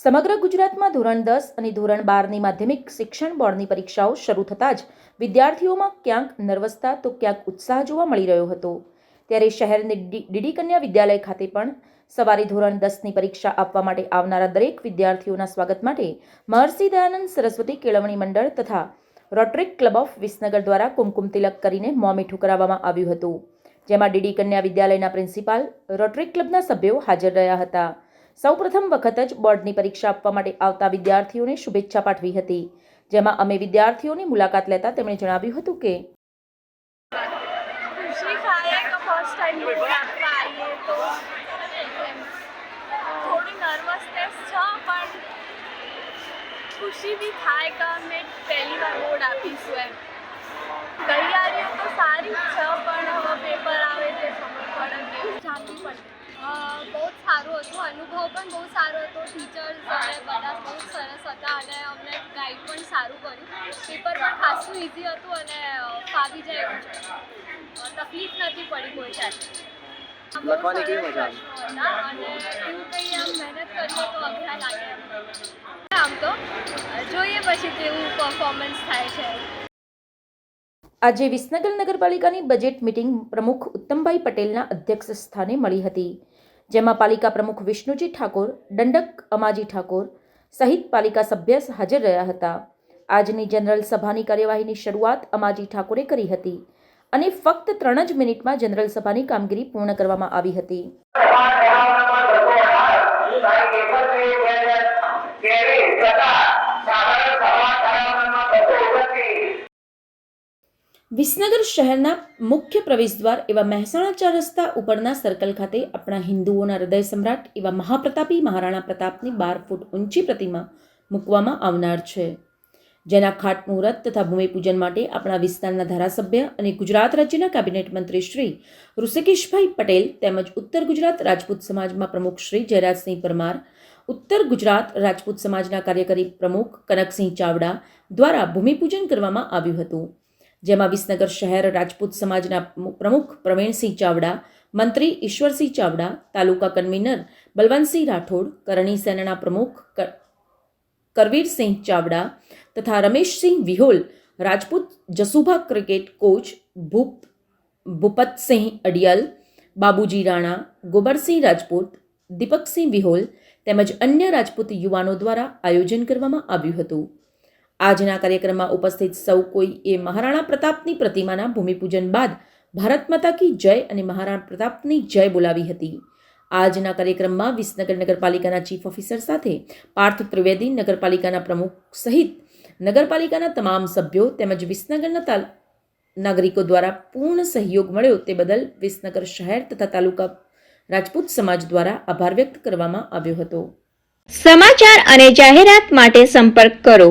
સમગ્ર ગુજરાતમાં ધોરણ દસ અને ધોરણ બારની માધ્યમિક શિક્ષણ બોર્ડની પરીક્ષાઓ શરૂ થતાં જ વિદ્યાર્થીઓમાં ક્યાંક નર્વસતા તો ક્યાંક ઉત્સાહ જોવા મળી રહ્યો હતો. ત્યારે શહેરની ડીડી કન્યા વિદ્યાલય ખાતે પણ સવારે ધોરણ દસની પરીક્ષા આપવા માટે આવનારા દરેક વિદ્યાર્થીઓના સ્વાગત માટે મહર્ષિ દયાનંદ સરસ્વતી કેળવણી મંડળ તથા રોટરીક ક્લબ ઓફ વિસનગર દ્વારા કુમકુમ તિલક કરીને મોં કરાવવામાં આવ્યું હતું. જેમાં ડીડી કન્યા વિદ્યાલયના પ્રિન્સિપાલ રોટરી ક્લબના સભ્યો હાજર રહ્યા હતા. સૌપ્રથમ વખત જ બોર્ડની પરીક્ષા આપવા માટે આવતા વિદ્યાર્થીઓને શુભેચ્છા પાઠવી હતી. જેમાં અમે વિદ્યાર્થીઓની મુલાકાત લેતા તેમણે જણાવ્યું હતું કે ખુશી બી થાય કે અમે પહેલી વાર બોર્ડ આપીશું એમ. તૈયારીઓ તો સારી જ છે પણ હવે પેપર આવે તે ખબર પડે કે જાણવું પડે બહુ જ સારું હતું અનુભવ પણ બહુ સારો હતો. ટીચર્સ અને બધા બહુ સરસ હતા અને અમને ગાઈડ પણ સારું કર્યું. પેપર પણ ખાસું ઇઝી હતું અને ફાવી જાય એવું તકલીફ નથી પડી કોઈ જાતે લખવાની કેવી મજા આવી? અને એવું કંઈ આમ મહેનત કરીએ તો અઘરા લાગે આમ તો. જોઈએ પછી કેવું પરફોર્મન્સ થાય છે. આજે વિસનગર નગરપાલિકાની બજેટ મિટિંગ પ્રમુખ ઉત્તમભાઈ પટેલના અધ્યક્ષ સ્થાને મળી હતી. જેમાં પાલિકા પ્રમુખ વિષ્ણુજી ઠાકોર, દંડક અમાજી ઠાકોર સહિત પાલિકા સભ્ય હાજર રહ્યા હતા. આજની જનરલ સભાની કાર્યવાહીની શરૂઆત અમાજી ઠાકોરે કરી હતી અને ફક્ત ત્રણ જ મિનિટમાં જનરલ સભાની કામગીરી પૂર્ણ કરવામાં આવી હતી. વિસનગર શહેરના મુખ્ય પ્રવેશદ્વાર એવા મહેસાણા ચાર રસ્તા ઉપરના સર્કલ ખાતે આપણા હિન્દુઓના હૃદય સમ્રાટ એવા મહાપ્રતાપી મહારાણા પ્રતાપની બાર ફૂટ ઊંચી પ્રતિમા મૂકવામાં આવનાર છે. જેના ખાતમુહૂર્ત તથા ભૂમિપૂજન માટે આપણા વિસ્તારના ધારાસભ્ય અને ગુજરાત રાજ્યના કેબિનેટ મંત્રી શ્રી ઋષિકેશભાઈ પટેલ તેમજ ઉત્તર ગુજરાત રાજપૂત સમાજમાં પ્રમુખ શ્રી જયરાજસિંહ પરમાર, ઉત્તર ગુજરાત રાજપૂત સમાજના કાર્યકારી પ્રમુખ કનકસિંહ ચાવડા દ્વારા ભૂમિપૂજન કરવામાં આવ્યું હતું. જેમાં વિસનગર શહેર રાજપૂત સમાજના પ્રમુખ પ્રવીણસિંહ ચાવડા, મંત્રી ઈશ્વરસિંહ ચાવડા, તાલુકા કન્વીનર બલવંતસિંહ રાઠોડ, કરણી સેનાના પ્રમુખ કરવીરસિંહ ચાવડા તથા રમેશસિંહ વિહોલ, રાજપૂત જસુભા ક્રિકેટ કોચ ભૂપ, ભૂપતસિંહ અડિયલ, બાબુજી રાણા, ગોબરસિંહ રાજપૂત, દીપકસિંહ વિહોલ તેમજ અન્ય રાજપૂત યુવાનો દ્વારા આયોજન કરવામાં આવ્યું હતું. આજના કાર્યક્રમમાં ઉપસ્થિત સૌ કોઈ એ મહારાણા પ્રતાપની પ્રતિમાના ભૂમિપૂજન બાદ ભારત માતા કી જય અને મહારાણા પ્રતાપની જય બોલાવી હતી. આજના કાર્યક્રમમાં વિસનગર નગરપાલિકાના ચીફ ઓફિસર સાથે પાર્થ ત્રિવેદી નગરપાલિકાના પ્રમુખ સહિત નગરપાલિકાના તમામ સભ્યો તેમજ વિસનગરના તાલ નાગરિકો દ્વારા પૂર્ણ સહયોગ મળ્યો તે બદલ વિસનગર શહેર તથા તાલુકા રાજપૂત સમાજ દ્વારા આભાર વ્યક્ત કરવામાં આવ્યો હતો. સમાચાર અને જાહેરાત માટે સંપર્ક કરો.